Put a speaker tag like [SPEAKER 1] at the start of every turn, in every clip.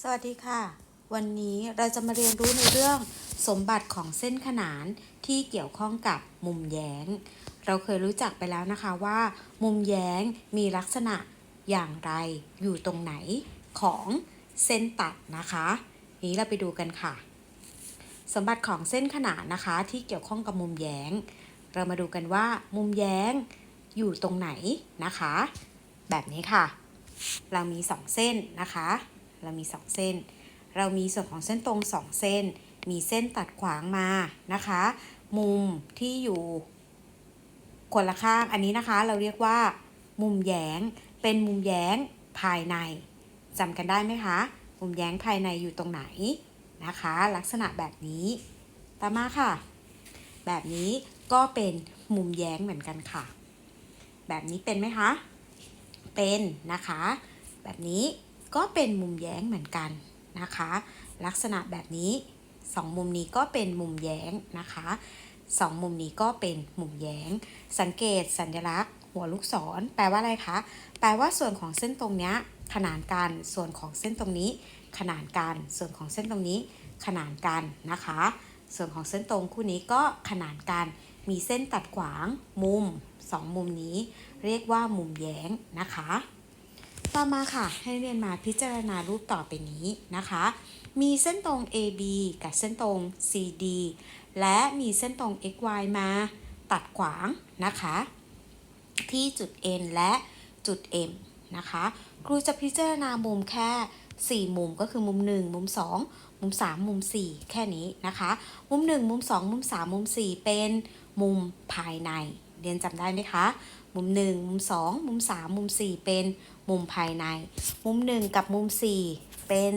[SPEAKER 1] สวัสดีค่ะ วันนี้เราจะมาเรียนรู้ในเรื่องสมบัติของเส้นขนานที่เกี่ยวข้องกับมุมแย้ง เราเคยรู้จักไปแล้วนะคะว่า มุมแย้งมีลักษณะอย่างไรอยู่ตรงไหนของเส้นตัดนะคะ นี้เราไปดูกันค่ะ สมบัติของเส้นขนานนะคะที่เกี่ยวข้องกับมุมแย้ง เรามาดูกันว่ามุมแย้งอยู่ตรงไหนนะคะ แบบนี้ค่ะ เรามี 2 เส้นนะคะ เรามี 2 เส้น เรามีส่วนของเส้นตรง 2 เส้น มีเส้นตัดขวางมานะคะ มุมที่อยู่คนละข้างอันนี้นะคะเราเรียกว่า มุมแยงเป็นมุมแยงภายในจำกันได้ไหมคะ มุมแยงภายในอยู่ตรงไหนนะคะ ลักษณะแบบนี้ต่อมาค่ะ แบบนี้ก็เป็นมุมแย้งเหมือนกันค่ะ แบบนี้เป็นไหมคะ เป็นนะคะ แบบนี้ ก็เป็นมุมแย้งเหมือนกันนะคะ ลักษณะแบบนี้สองมุมนี้ก็เป็นมุมแย้งนะคะสองมุมนี้ก็เป็นมุมแย้ง สังเกตสัญลักษณ์ หัวลูกศร แปลว่าอะไรคะ แปลว่าส่วนของเส้นตรงนี้ขนานกัน ส่วนของเส้นตรงนี้ ขนานกัน ส่วนของเส้นตรงนี้ ขนานกันนะคะ ส่วนของเส้นตรงคู่นี้ก็ขนานกัน มีเส้นตัดขวาง มุมสองมุมนี้ เรียกว่ามุมแย้งนะคะ ต่อมาค่ะให้เรียนมาพิจารณารูปต่อไปนี้นะคะ มีเส้นตรง AB กับเส้นตรง CD และมีเส้นตรง XY มาตัดขวางนะคะ ที่จุด N และจุด M นะคะ ครูจะพิจารณามุมแค่ 4 มุมก็คือมุม 1 มุม 2 มุม 3 มุม 4 แค่นี้นะคะ มุม 1 มุม 2 มุม 3 มุม 4 เป็นมุมภายใน เรียนจำได้ไหมคะ มุม 1 มุม 2 มุม 3 มุม 4 เป็น มุมภายใน มุม 1 กับมุม 4 เป็น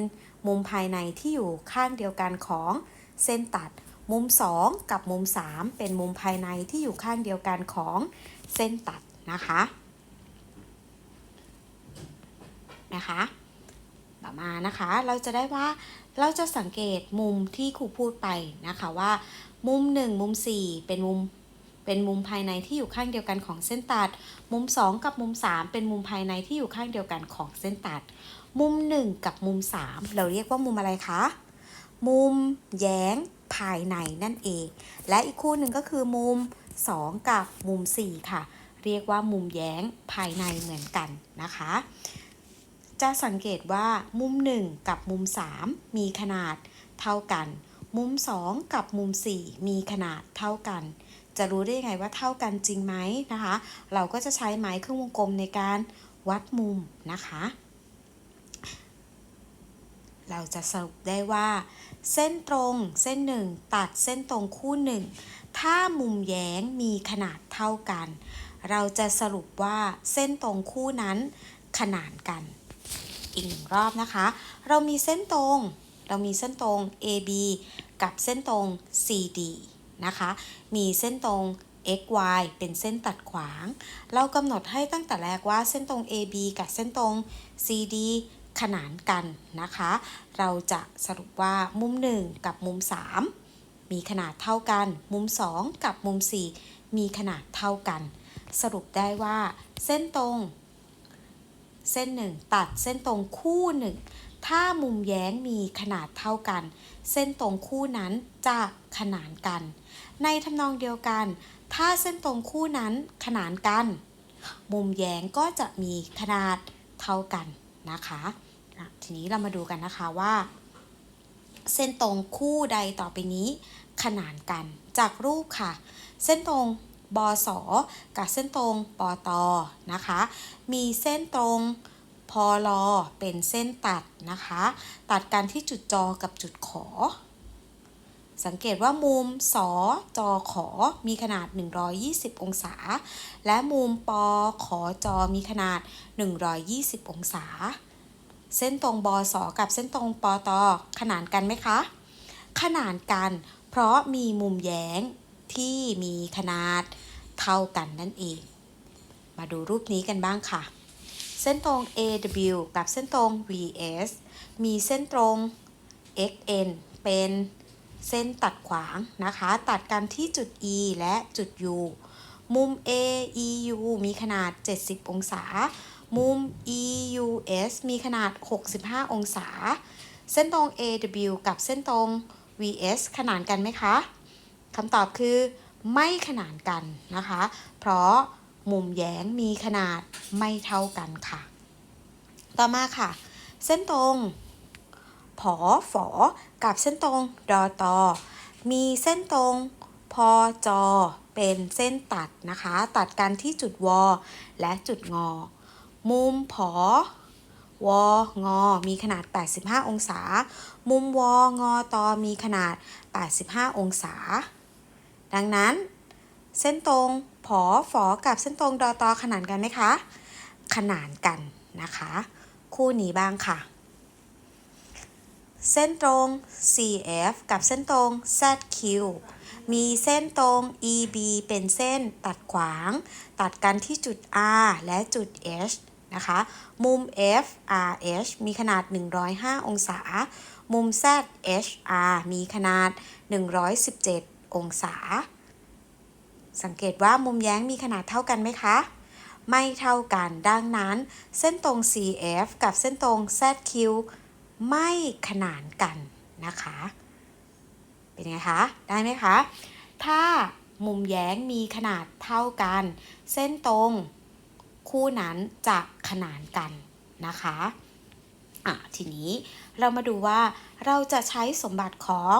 [SPEAKER 1] มุมภายในที่อยู่ข้างเดียวกันของเส้นตัด มุม 2 กับมุม 3 เป็นมุมภายในที่อยู่ข้างเดียวกันของเส้นตัดนะคะนะคะต่อมานะคะเราจะได้ว่าเราจะสังเกตมุมที่ครูพูดไปนะคะว่า มุม 1 มุม 4 เป็นมุม เป็นมุมภายในที่อยู่ข้างเดียวกันของเส้นตัด มุม 2 กับมุม 3 เป็นมุมภายในที่อยู่ข้างเดียวกันของเส้นตัด มุม 1 กับมุม 3 เราเรียกว่ามุมอะไรคะ มุมแย้งภายในนั่นเอง และอีกคู่หนึ่งก็คือมุม 2 กับมุม 4 ค่ะ เรียกว่ามุมแย้งภายในเหมือนกันนะคะ จะสังเกตว่ามุม 1 กับมุม 3 มีขนาดเท่ากัน มุม 2 กับมุม 4 มีขนาดเท่ากัน จะรู้ได้ยังไงว่าเท่ากันจริงไหมนะคะ เราก็จะใช้ไม้เครื่องวงกลมในการวัดมุมนะคะ เราจะสรุปได้ว่า เส้นตรงเส้นหนึ่งตัดเส้นตรงคู่หนึ่งถ้ามุมแย้งมีขนาดเท่ากัน เราจะสรุปว่าเส้นตรงคู่นั้นขนานกัน อีกหนึ่งรอบนะคะ เรามีเส้นตรง เรามีเส้นตรง AB กับเส้นตรง CD นะคะ มีเส้นตรง XY เป็นเส้นตัดขวาง เรากำหนดให้ตั้งแต่แรกว่าเส้นตรง AB กับเส้นตรง CD ขนานกันนะคะ เราจะสรุปว่ามุม 1 กับมุม 3 มีขนาดเท่ากัน มุม 2 กับมุม 4 มีขนาดเท่ากัน สรุปได้ว่าเส้นตรง เส้นหนึ่งตัดเส้นตรงคู่หนึ่ง ถ้ามุมแย้งมีขนาดเท่ากัน เส้นตรงคู่นั้นจะขนานกัน ในทำนองเดียวกัน ถ้าเส้นตรงคู่นั้นขนานกัน มุมแย้งก็จะมีขนาดเท่ากันนะคะทีนี้เรามาดูกันนะคะว่า เส้นตรงคู่ใดต่อไปนี้ ขนานกันจากรูปค่ะ เส้นตรงบสกับเส้นตรงปตนะคะ มีเส้นตรง พอลอเป็นเส้นตัดนะคะ ตัดกันที่จุดจอกับจุดขอ สังเกตว่ามุมสอจอขอมีขนาด 120 องศา และมุมปขอจอมีขนาด 120 องศา เส้นตรงบอสอกับเส้นตรงปตอขนานกันไหมคะ ขนานกันเพราะมีมุมแย้งที่มีขนาดเท่ากันนั่นเอง มาดูรูปนี้กันบ้างค่ะ เส้นตรง AW กับเส้นตรง VS มีเส้นตรง XN เป็นเส้นตัดขวางนะคะ ตัดกันที่จุด E และจุด U มุม AEU มีขนาด 70 องศา มุม EUS มีขนาด 65 องศา เส้นตรง AW กับเส้นตรง VS ขนานกันไหมคะ คำตอบคือไม่ขนานกันนะคะ เพราะ มุมแย้งมีขนาดไม่เท่ากันค่ะ ต่อมาค่ะ เส้นตรงผอฝอกับเส้นตรงดอตอมีเส้นตรงพอจอเป็นเส้นตัดนะคะ ตัดกันที่จุดวและจุดงอ มุมผอวงอ มีขนาด 85 องศา มุมวงอตอมีขนาด 85 องศา ดังนั้น เส้นตรง ผอฝอกับเส้นตรงดอตอขนานกันไหมคะ ขนานกันนะคะ คู่นี้บ้างค่ะ เส้นตรง CF กับเส้นตรง ZQ มีเส้นตรง EB เป็นเส้นตัดขวาง ตัดกันที่จุด R และจุด H นะคะ มุม FRH มีขนาด 105 องศา มุม ZHR มีขนาด 117 องศา สังเกตว่ามุมแย้งมีขนาดเท่ากันไหมคะ ไม่เท่ากัน ดังนั้น เส้นตรง CF กับเส้นตรง ZQ ไม่ขนานกันนะคะ เป็นไงคะ ได้ไหมคะ ถ้ามุมแย้งมีขนาดเท่ากัน เส้นตรงคู่นั้นจะขนานกันนะคะอะทีนี้เรามาดูว่าเราจะใช้สมบัติของ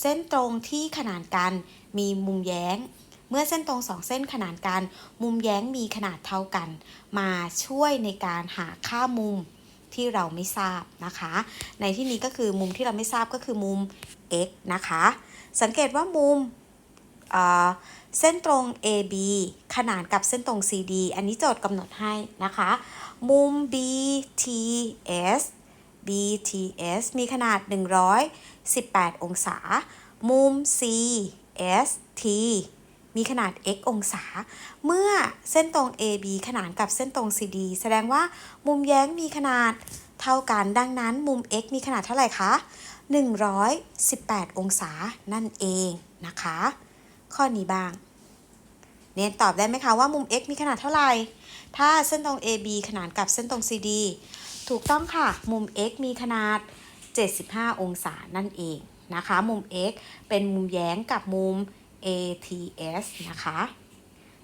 [SPEAKER 1] เส้นตรงที่ขนานกันมีมุมแย้ง เมื่อเส้นตรงสองเส้นขนานกัน มุมแย้งมีขนาดเท่ากัน มาช่วยในการหาค่ามุมที่เราไม่ทราบนะคะ ในที่นี้ก็คือมุมที่เราไม่ทราบก็คือมุม x นะคะ สังเกตว่ามุมเเส้นตรง AB ขนานกับเส้นตรง CD อันนี้โจทย์กำหนดให้นะคะ มุม BTS BTS มีขนาด 118 องศา มุม CST มีขนาด x องศา เมื่อเส้นตรง AB ขนานกับเส้นตรง CD แสดงว่ามุมแย้งมีขนาดเท่ากัน ดังนั้นมุม x มีขนาดเท่าไหร่คะ 118 องศานั่นเองนะคะ ข้อนี้บ้าง เนนตอบได้ไหมคะว่ามุม x มีขนาดเท่าไหร่ ถ้าเส้นตรง AB ขนานกับเส้นตรง CD ถูกต้องค่ะ มุม x มีขนาด 75 องศานั่นเองนะคะ มุม x เป็นมุมแย้งกับมุม ATS นะคะ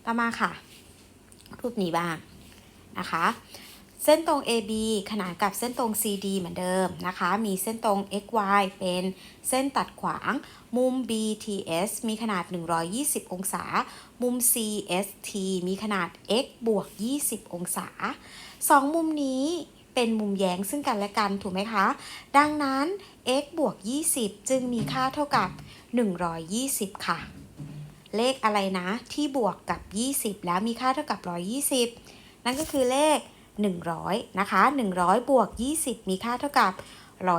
[SPEAKER 1] ต่อมาค่ะ รูปนี้บ้างนะคะ เส้นตรง AB ขนานกับเส้นตรง CD เหมือนเดิมนะคะ มีเส้นตรง XY เป็นเส้นตัดขวาง มุม BTS มีขนาด 120 องศา มุม CST มีขนาด x บวก 20 องศาสองมุมนี้เป็นมุมแย้งซึ่งกันและกันถูกไหมคะ ดังนั้น x บวก 20 จึงมีค่าเท่ากับ 120 ค่ะ เลขอะไรนะ ที่บวกกับ 20 แล้วมีค่าเท่ากับ 120 นั่นก็คือเลข 100 นะคะ 100 บวก 20 มีค่าเท่ากับ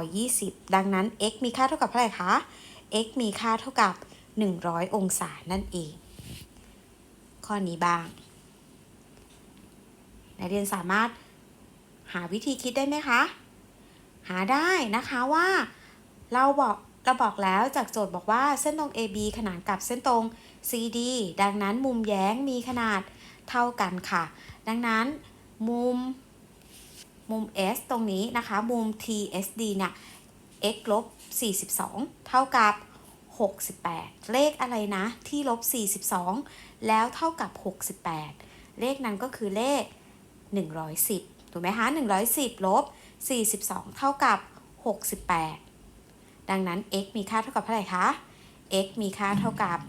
[SPEAKER 1] 120 ดังนั้น x มีค่าเท่ากับเท่าไหร่คะ x มีค่าเท่ากับ 100 องศานั่นเอง ข้อนี้บ้าง นักเรียนสามารถหาวิธีคิดได้ไหมคะ หาได้นะคะว่าเราบอก เราบอกแล้วจากโจทย์บอกว่าเส้นตรง AB ขนานกับเส้นตรง CD ดังนั้นมุมแย้งมีขนาดเท่ากันค่ะ ดังนั้นมุมมุม S ตรงนี้นะคะ มุม TSD เนี่ย x ลบ 42 เท่ากับ 68 เลขอะไรนะ ที่ลบ 42 แล้วเท่ากับ 68 เลขนั้นก็คือเลข 110 ถูกไหมคะ 110 ลบ 42 เท่ากับ 68 ดังนั้น x มีค่าเท่ากับเท่าไหร่คะ x มีค่าเท่ากับ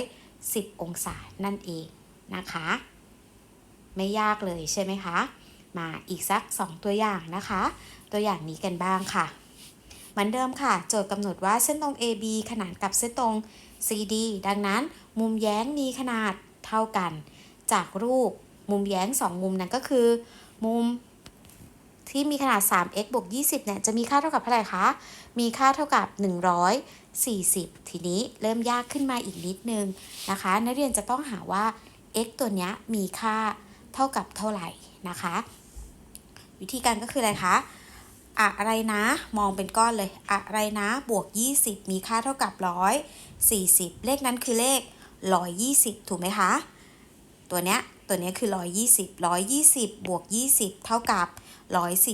[SPEAKER 1] 110 องศานั่นเองนะคะ ไม่ยากเลยใช่ไหมคะ มาอีกสัก 2 ตัวอย่างนะคะ ตัวอย่างนี้กันบ้างค่ะ เหมือนเดิมค่ะ โจทย์กำหนดว่าเส้นตรง AB ขนานกับเส้นตรง CD ดังนั้น มุมแย้งมีขนาดเท่ากัน จากรูปมุมแย้ง 2 มุมนั้นก็คือ มุม ที่มีขนาด 3x บวก 20 เนี่ย จะมีค่าเท่ากับเท่าไหร่คะ มีค่าเท่ากับ 140 ทีนี้เริ่มยากขึ้นมาอีกนิดนึงนะคะ นักเรียนจะต้องหาว่า x ตัวเนี้ยมีค่าเท่ากับเท่าไหร่นะคะ วิธีการก็คืออะไรคะอะไรนะมองเป็นก้อนเลย อะไรนะบวก 20 มีค่าเท่ากับ 140 เลขนั้นคือเลข 120 ถูกไหมคะ ตัวเนี้ย ตัวนี้คือ 120 120 บวก 20 เท่ากับ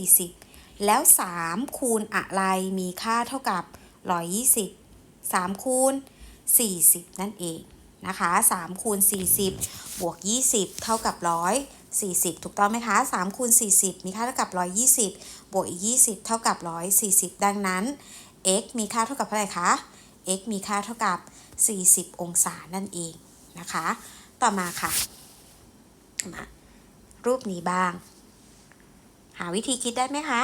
[SPEAKER 1] 140 แล้ว 3 คูณอะไรมีค่าเท่ากับ 120 3 คูณ 40 นั่นเองนะคะ3คูณ 40 บวก 20 เท่ากับ 140 ถูกต้องไหมคะ3คูณ 40 มีค่าเท่ากับ 120 บวกอีก 20 เท่ากับ 140 ดังนั้น x มีค่าเท่ากับเท่าไหร่คะ x มีค่าเท่ากับ 40 องศานั่นเองนะคะ ต่อมาค่ะ มารูปนี้บ้าง หาวิธีคิดได้ไหมคะ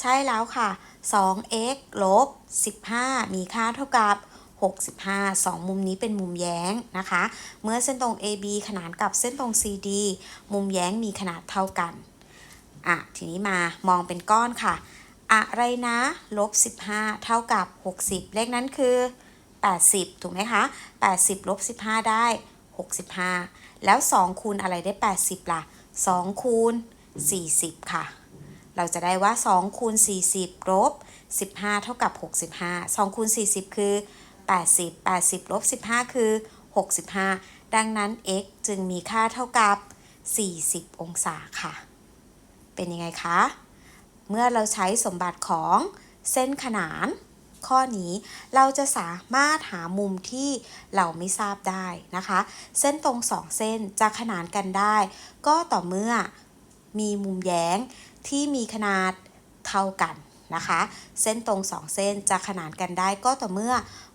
[SPEAKER 1] ใช่แล้วค่ะ 2x ลบ 15 มีค่าเท่ากับ 65 2 มุมนี้เป็นมุมแย้งนะคะ เมื่อเส้นตรง AB ขนานกับเส้นตรง CD มุมแย้งมีขนาดเท่ากัน อะ ทีนี้มามองเป็นก้อนค่ะ อะไรนะลบ 15 เท่ากับ 60 เลขนั้นคือ 80 ถูกไหมคะ 80 ลบ 15 ได้ 65 แล้ว 2 คูณอะไรได้ 80ล่ะ 2 คูณ 40 ค่ะ เราจะได้ว่า 2 คูณ 40ลบ15 เท่ากับ 65 2คูณ 40 คือ 80 80ลบ15 คือ 65 ดังนั้น x จึงมีค่าเท่ากับ 40 องศาค่ะ เป็นยังไงคะ เมื่อเราใช้สมบัติของเส้นขนาน ข้อนี้ เราจะสามารถหามุมที่เราไม่ทราบได้นะคะ เส้นตรงสองเส้นจะขนานกันได้ ก็ต่อเมื่อมีมุมแย้งที่มีขนาดเท่ากันนะคะ เส้นตรงสองเส้นจะขนานกันได้ ก็ต่อเมื่อ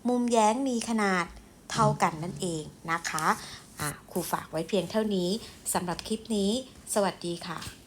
[SPEAKER 1] มุมแย้งมีขนาดเท่ากันนั่นเองนะคะอะครูฝากไว้เพียงเท่านี้สำหรับคลิปนี้ สวัสดีค่ะ